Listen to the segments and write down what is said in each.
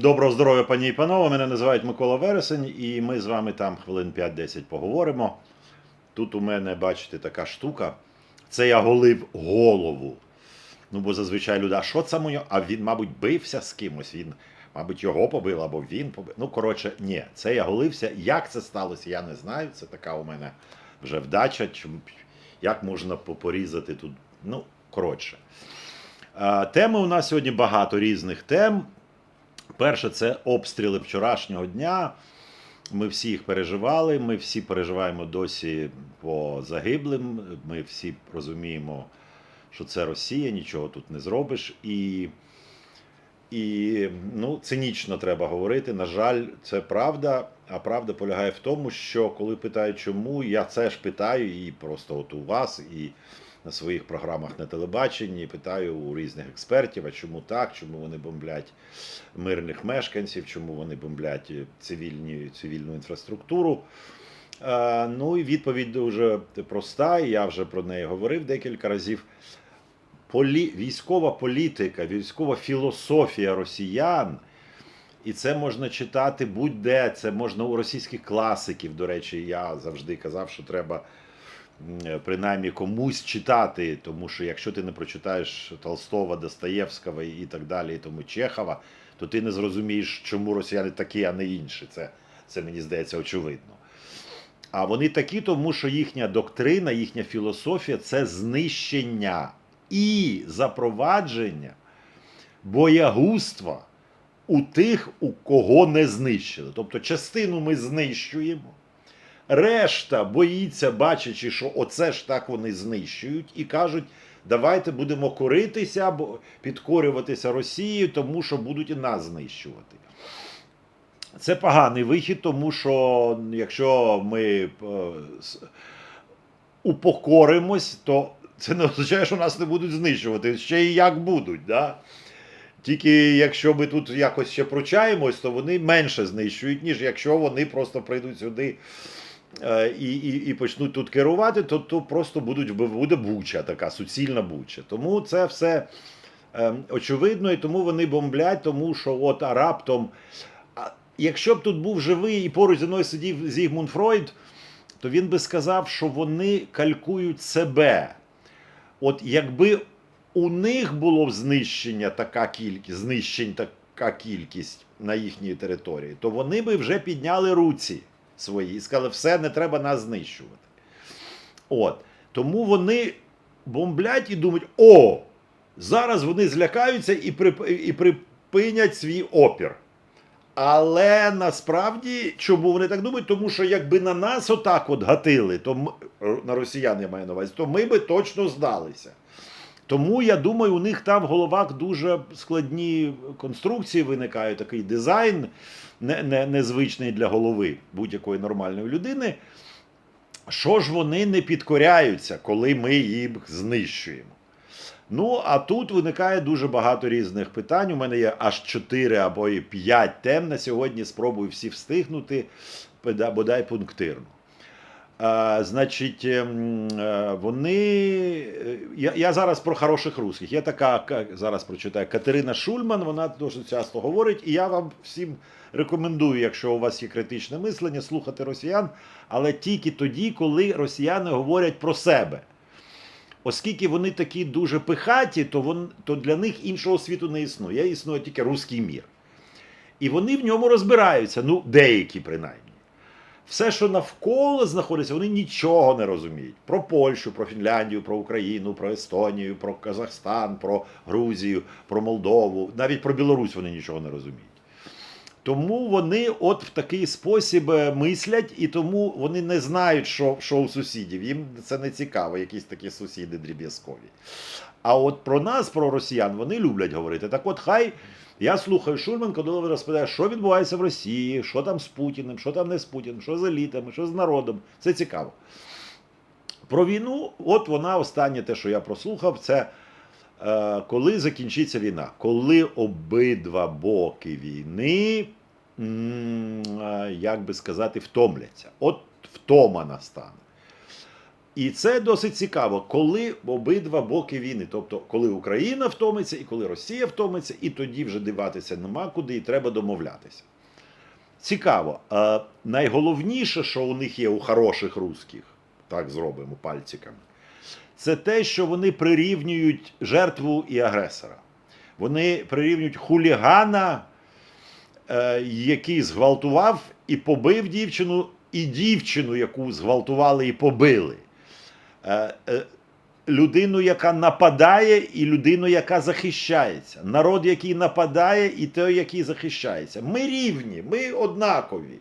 Доброго здоров'я, пані і панове. Мене називають Микола Вересень, і ми з вами там хвилин 5-10 поговоримо. Тут у мене, бачите, така штука. Це я голив голову. Ну, бо зазвичай люди, а що це моє? А він, мабуть, бився з кимось. Він, мабуть, його побив або він побив. Ну, коротше, ні, це я голився. Як це сталося, я не знаю. Це така у мене вже вдача. Як можна порізати тут? Ну, коротше. Теми у нас сьогодні багато різних тем. Перше, це обстріли вчорашнього дня. Ми всі їх переживали. Ми всі переживаємо досі по загиблим. Ми всі розуміємо, що це Росія, нічого тут не зробиш. І, і ну, цинічно треба говорити. На жаль, це правда. А правда полягає в тому, що коли питають, чому, я це ж питаю і просто от у вас, і на своїх програмах на телебаченні, питаю у різних експертів, а чому так, чому вони бомблять мирних мешканців, чому вони бомблять цивільні, цивільну інфраструктуру. Е, Ну і відповідь дуже проста, і я вже про неї говорив декілька разів. Полі... Військова політика, військова філософія росіян, і це можна читати будь-де. Це можна у російських класиків. До речі, я завжди казав, що треба принаймні комусь читати, тому що якщо ти не прочитаєш Толстого, Достоєвського і так далі, і тому Чехова, то ти не зрозумієш, чому росіяни такі, а не інші. Це, це мені здається очевидно. А вони такі, тому що їхня доктрина, їхня філософія це знищення і запровадження боягузтва у тих, у кого не знищили. Тобто частину ми знищуємо, решта боїться, бачачи, що оце ж так вони знищують, і кажуть, давайте будемо коритися, або підкорюватися Росії, тому що будуть і нас знищувати. Це поганий вихід, тому що якщо ми е, упокоримось, то це не означає, що нас не будуть знищувати. Ще і як будуть. Да? Тільки якщо ми тут якось ще пручаємось, то вони менше знищують, ніж якщо вони просто прийдуть сюди і, і, і почнуть тут керувати, то, то просто будуть буде буча така, суцільна буча. Тому це все е, очевидно, і тому вони бомблять, тому що от а раптом. А якщо б тут був живий і поруч зі мною сидів Зігмунд Фройд, то він би сказав, що вони калькують себе. От якби у них було б знищення така кількість, знищень така кількість на їхній території, то вони би вже підняли руці свої і сказали, все, не треба нас знищувати. От. Тому вони бомблять і думають, о, зараз вони злякаються і, прип... і припинять свій опір. Але насправді, чому вони так думають? Тому що якби на нас отак от гатили, то м- на росіян я маю на увазі, то ми би точно здалися. Тому я думаю, у них там в головах дуже складні конструкції виникають, такий дизайн не, не, незвичний для голови будь-якої нормальної людини. Що ж вони не підкоряються, коли ми їх знищуємо? Ну, а тут виникає дуже багато різних питань. У мене є аж 4 або і 5 тем на сьогодні. Спробую всі встигнути, бодай пунктирно. А, значить, ем, е, вони. е, Я, я зараз про хороших русських. Є така, ка- зараз прочитаю, Катерина Шульман, вона дуже часто говорить, і я вам всім рекомендую, якщо у вас є критичне мислення, слухати росіян, але тільки тоді, коли росіяни говорять про себе. Оскільки вони такі дуже пихаті, то, вон, то для них іншого світу не існує. Існує тільки руський мір. І вони в ньому розбираються, ну, деякі принаймні. Все, що навколо знаходиться, вони нічого не розуміють. Про Польщу, про Фінляндію, про Україну, про Естонію, про Казахстан, про Грузію, про Молдову, навіть про Білорусь вони нічого не розуміють. Тому вони от в такий спосіб е, мислять, і тому вони не знають, що, що у сусідів. Їм це не цікаво, якісь такі сусіди дріб'язкові. А от про нас, про росіян, вони люблять говорити. Так от, хай я слухаю Шульман, коли розповідає, що відбувається в Росії, що там з Путіним, що там не з Путіним, що з елітами, що з народом. Це цікаво. Про війну, от вона останнє те, що я прослухав, це е, коли закінчиться війна, коли обидва боки війни, м, е, як би сказати, втомляться. От втома настане. І це досить цікаво, коли обидва боки війни, тобто коли Україна втомиться і коли Росія втомиться, і тоді вже диватися нема куди, і треба домовлятися. Цікаво. А найголовніше, що у них є у хороших русських, так зробимо пальчиками, це те, що вони прирівнюють жертву і агресора. Вони прирівнюють хулігана, е, який зґвалтував і побив дівчину, і дівчину, яку зґвалтували і побили. Е, е, Людину, яка нападає, і людину, яка захищається. Народ, який нападає, і той, який захищається. Ми рівні, ми однакові.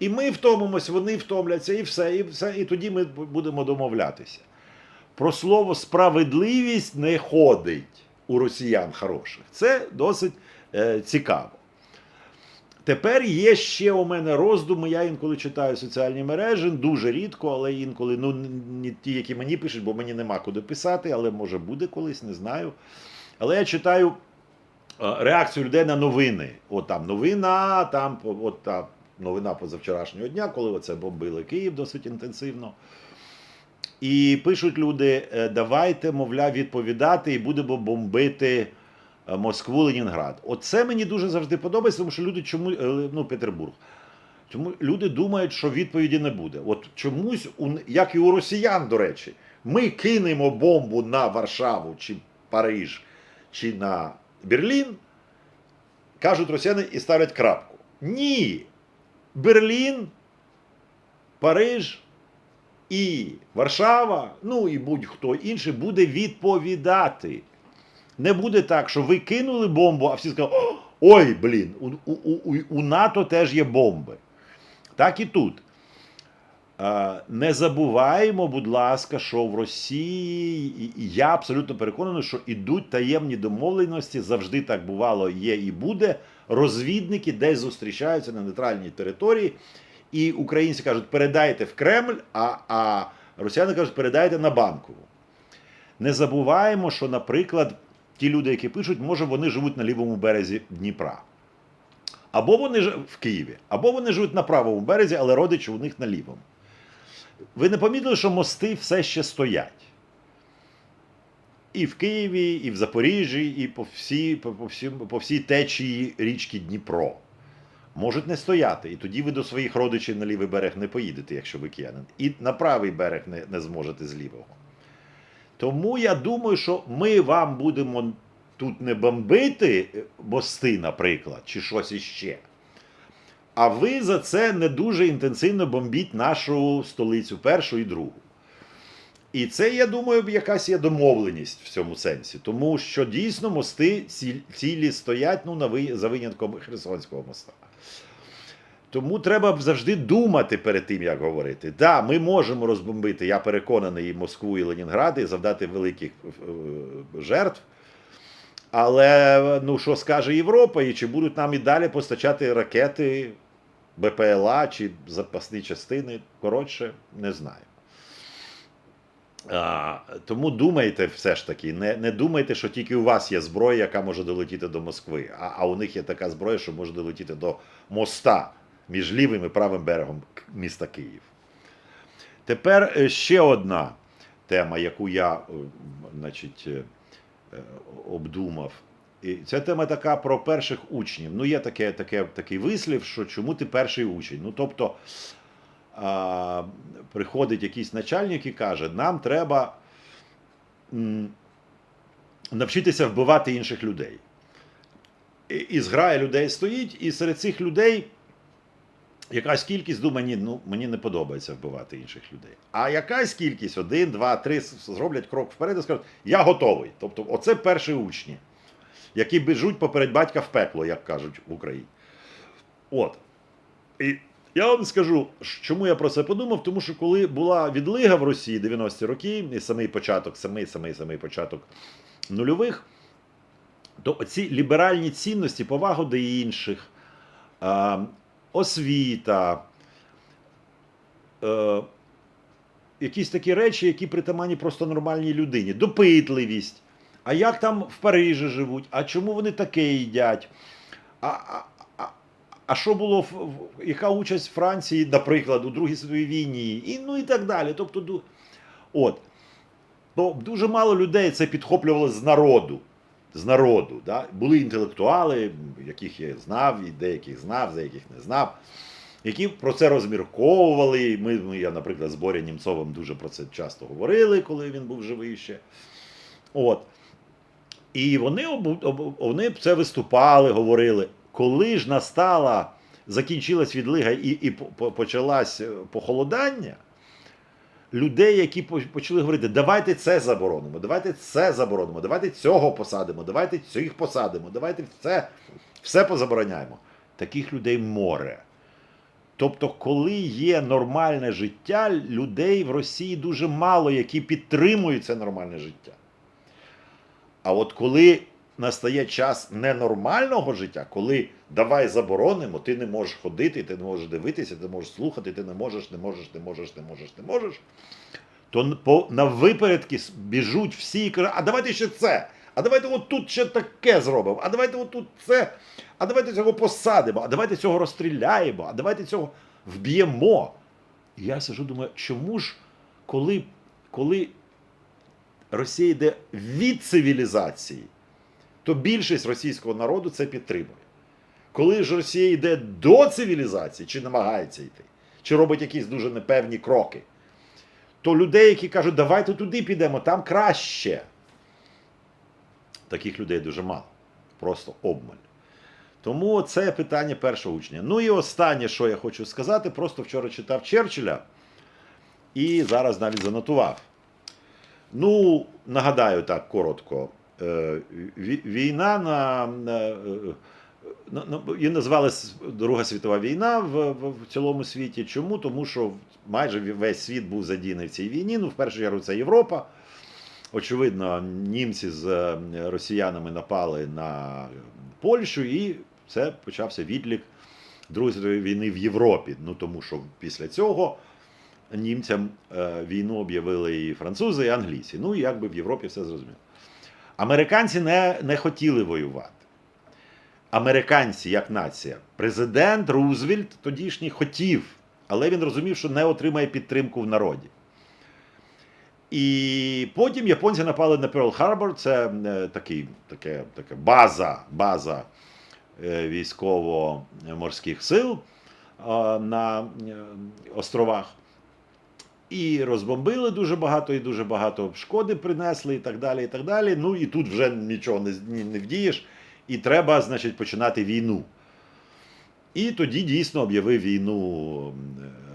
І ми втомимось, вони втомляться, і все, і все, і тоді ми будемо домовлятися. Про слово справедливість не ходить у росіян хороших. Це досить е, цікаво. Тепер є ще у мене роздуми. Я інколи читаю соціальні мережі, дуже рідко, але інколи, ну не ті, які мені пишуть, бо мені нема куди писати, але може буде колись, не знаю. Але я читаю е, реакцію людей на новини. От там новина, там от та новина позавчорашнього дня, коли оце бомбили Київ досить інтенсивно. І пишуть люди: е, давайте, мовляв, відповідати і будемо бомбити Москву, Ленінград. Оце мені дуже завжди подобається, тому що люди чому е, ну, Петербург. Тому люди думають, що відповіді не буде. От чомусь, як і у росіян, до речі, ми кинемо бомбу на Варшаву чи Париж чи на Берлін, кажуть росіяни і ставлять крапку. Ні. Берлін, Париж і Варшава, ну і будь-хто інший буде відповідати. Не буде так, що ви кинули бомбу, а всі сказали, ой, блін, у, у, у, у НАТО теж є бомби. Так і тут. Не забуваємо, будь ласка, що в Росії, і я абсолютно переконаний, що ідуть таємні домовленості, завжди так бувало, є і буде. Розвідники десь зустрічаються на нейтральній території, і українці кажуть, передайте в Кремль, а, а росіяни кажуть, передайте на банкову. Не забуваємо, що, наприклад, ті люди, які пишуть, може вони живуть на лівому березі Дніпра. Або вони ж- в Києві, або вони живуть на правому березі, але родичі у них на лівому. Ви не помітили, що мости все ще стоять? І в Києві, і в Запоріжжі, і по всій, по, по, всім, по всій течії річки Дніпро. Можуть не стояти. І тоді ви до своїх родичів на лівий берег не поїдете, якщо ви киянин. І на правий берег не, не зможете з лівого. Тому я думаю, що ми вам будемо тут не бомбити е, мости, наприклад, чи щось іще. А ви за це не дуже інтенсивно бомбіть нашу столицю, першу і другу. І це, я думаю, якась є домовленість в цьому сенсі, тому що дійсно мости цілі стоять ну, на ви- за винятком Херсонського моста. Тому треба завжди думати перед тим, як говорити. Так, да, ми можемо розбомбити, я переконаний, і Москву, і Ленінград, і завдати великих е, жертв. Але ну, що скаже Європа, і чи будуть нам і далі постачати ракети, БПЛА чи запасні частини? Коротше, не знаю. А, тому думайте все ж таки, не, не думайте, що тільки у вас є зброя, яка може долетіти до Москви, а, а у них є така зброя, що може долетіти до моста між лівим і правим берегом міста Київ. Тепер е, ще одна тема, яку я е, значить, е, обдумав. І ця тема така про перших учнів. Ну, є таке, таке, такий вислів, що чому ти перший учень? Ну, тобто, а, приходить якийсь начальник і каже, нам треба м, навчитися вбивати інших людей. І, і зграя людей стоїть, і серед цих людей якась кількість думає, ні, ну мені не подобається вбивати інших людей. А якась кількість, один, два, три, зроблять крок вперед і скажуть, я готовий. Тобто, оце перші учні, які біжуть поперед батька в пекло, як кажуть в Україні. От. І я вам скажу, чому я про це подумав, тому що коли була відлига в Росії 90-ті роки, і самий початок, самий самий самий початок нульових, то ці ліберальні цінності, повагу до інших, а, освіта, е, якісь такі речі, які притаманні просто нормальній людині, допитливість. А як там в Парижі живуть? А чому вони таке їдять? А, а, а, а що було в, в- яка участь Франції, наприклад, у Другій світовій війні? І, ну і так далі. Тобто, От. То дуже мало людей це підхоплювало з народу. З народу. Да? Були інтелектуали, яких я знав, і деяких знав, деяких не знав, які про це розмірковували. Ми, ми я, наприклад, з Боря Німцовим дуже про це часто говорили, коли він був живий ще. От. І вони, вони це виступали, говорили. Коли ж настала, закінчилась відлига і, і по- по- почалась е, похолодання, людей, які почали говорити, давайте це заборонимо, давайте це заборонимо, давайте цього посадимо, давайте цих посадимо, давайте все, все позабороняємо. Таких людей море. Тобто, коли є нормальне життя, людей в Росії дуже мало, які підтримують це нормальне життя. А от коли настає час ненормального життя, коли давай заборонимо, ти не можеш ходити, ти не можеш дивитися, ти не можеш слухати, ти не можеш, не можеш, не можеш, не можеш, не можеш, то по, на випередки біжуть всі і кажуть, а давайте ще це, а давайте от тут ще таке зробимо, а давайте от тут це, а давайте цього посадимо, а давайте цього розстріляємо, а давайте цього вб'ємо. І я сижу, думаю, чому ж, коли, коли Росія йде від цивілізації, то більшість російського народу це підтримує. Коли ж Росія йде до цивілізації, чи намагається йти, чи робить якісь дуже непевні кроки, то людей, які кажуть, давайте туди підемо, там краще. Таких людей дуже мало. Просто обмаль. Тому це питання першого учня. Ну і останнє, що я хочу сказати, просто вчора читав Черчилля і зараз навіть занотував. Ну, нагадаю так коротко. Е, ві- Війна на, на, е, на, на її назвали Друга світова війна в, в, в цілому світі. Чому? Тому що майже весь світ був задіяний в цій війні. Ну, в першу чергу, це Європа. Очевидно, німці з е, росіянами напали на Польщу, і це почався відлік Другої світової війни в Європі. Ну тому що після цього німцям війну об'явили і французи, і англійці. Ну і якби в Європі все зрозуміло. Американці не, не хотіли воювати. Американці, як нація, президент Рузвельт тодішній хотів, але він розумів, що не отримає підтримку в народі. І потім японці напали на Перл Харбор, це е, такий, таке, таке база, база е, військово-морських сил е, на островах. І розбомбили дуже багато, і дуже багато шкоди принесли, і так далі. І так далі. Ну і тут вже нічого не, не вдієш, і треба, значить, починати війну. І тоді дійсно об'явив війну.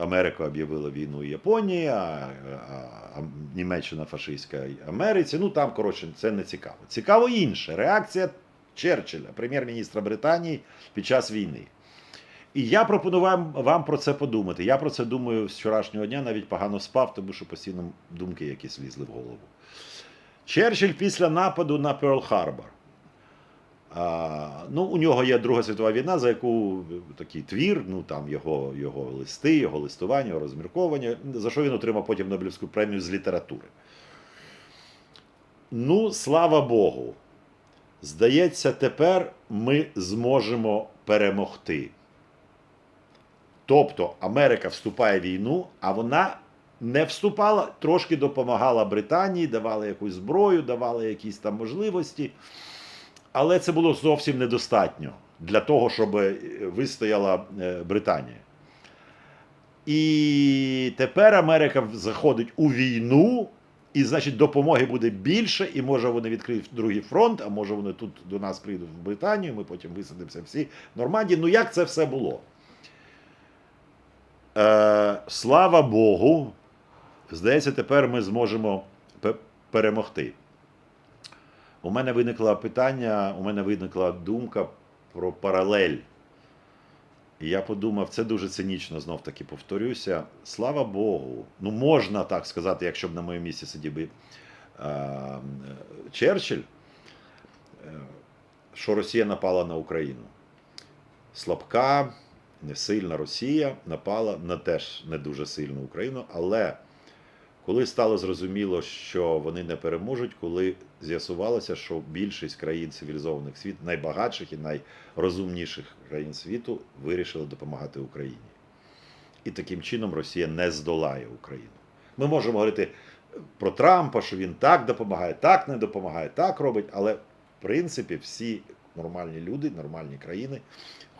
Америка об'явила війну Японії, а, а, а Німеччина фашистська Америці. Ну там, коротше, це не цікаво. Цікаво інше. Реакція Черчилля, прем'єр-міністра Британії під час війни. І я пропонував вам про це подумати. Я про це думаю з вчорашнього дня, навіть погано спав, тому що постійно думки якісь лізли в голову. Черчилль після нападу на Перл Харбор. Ну, у нього є Друга світова війна, за яку такий твір, ну там його, його листи, його листування, його розмірковання, за що він отримав потім Нобелівську премію з літератури. Ну, слава Богу. Здається, тепер ми зможемо перемогти. Тобто Америка вступає в війну, а вона не вступала, трошки допомагала Британії, давала якусь зброю, давала якісь там можливості. Але це було зовсім недостатньо для того, щоб е, вистояла е, Британія. І тепер Америка заходить у війну, і, значить, допомоги буде більше, і може вони відкриють другий фронт, а може вони тут до нас прийдуть в Британію, ми потім висадимося всі в Нормандії. Ну як це все було? Е, слава Богу, здається, тепер ми зможемо пе- перемогти. У мене виникло питання, у мене виникла думка про паралель. І я подумав, це дуже цинічно, знов таки повторюся. Слава Богу, ну можна так сказати, якщо б на моєму місці сидів би е, Черчилль, е, що Росія напала на Україну. Слабка, несильна Росія напала на теж не дуже сильну Україну, але коли стало зрозуміло, що вони не переможуть, коли з'ясувалося, що більшість країн цивілізованих світ, найбагатших і найрозумніших країн світу, вирішили допомагати Україні. І таким чином Росія не здолає Україну. Ми можемо говорити, про Трампа, що він так допомагає, так не допомагає, так робить. Але в принципі всі нормальні люди, нормальні країни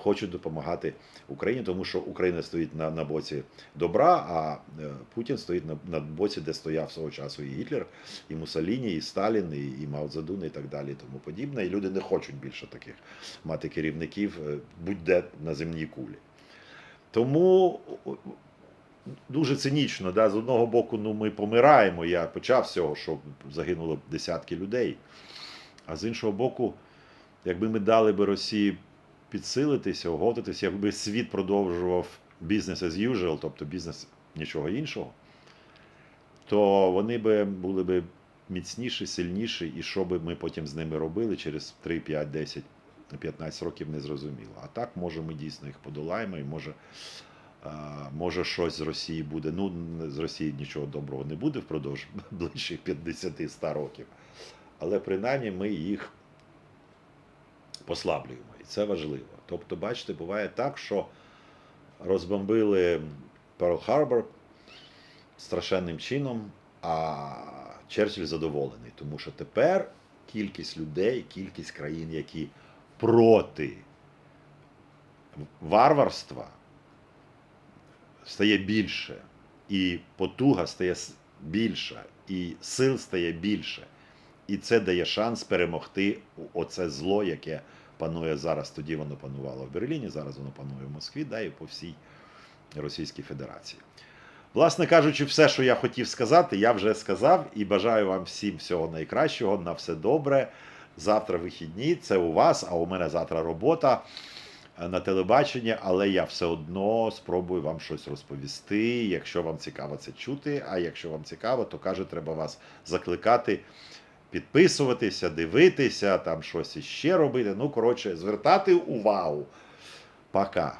хочуть допомагати Україні, тому що Україна стоїть на, на боці добра, а е, Путін стоїть на, на боці, де стояв свого часу і Гітлер, і Муссоліні, і Сталін, і, і Мао і так далі, і тому подібне. І люди не хочуть більше таких мати керівників е, будь-де на земній кулі. Тому дуже цинічно, да, з одного боку, ну ми помираємо. Я почав з цього, що загинуло десятки людей. А з іншого боку, якби ми дали би Росії підсилитися, оговтатися, якби світ продовжував бізнес as usual, тобто бізнес нічого іншого, то вони би були би міцніші, сильніші, і що би ми потім з ними робили через 3, 5, 10, 15 років не зрозуміло. А так, може, ми дійсно їх подолаємо, і може, може щось з Росії буде. Ну, з Росії нічого доброго не буде впродовж ближчих 50-100 років. Але принаймні ми їх послаблюємо. І це важливо. Тобто, бачите, буває так, що розбомбили Перл-Харбор страшенним чином, а Черчилль задоволений, тому що тепер кількість людей, кількість країн, які проти варварства, стає більше, і потуга стає більша, і сил стає більше. І це дає шанс перемогти оце зло, яке панує зараз. Тоді воно панувало в Берліні, зараз воно панує в Москві, да, і по всій Російській Федерації. Власне кажучи, все, що я хотів сказати, я вже сказав і бажаю вам всім всього найкращого. На все добре. Завтра вихідні, це у вас, а у мене завтра робота е, на телебаченні, але я все одно спробую вам щось розповісти, якщо вам цікаво це чути. А якщо вам цікаво, то каже, треба вас закликати підписуватися, дивитися, там щось іще робити. Ну, коротше, звертати увагу. Пока.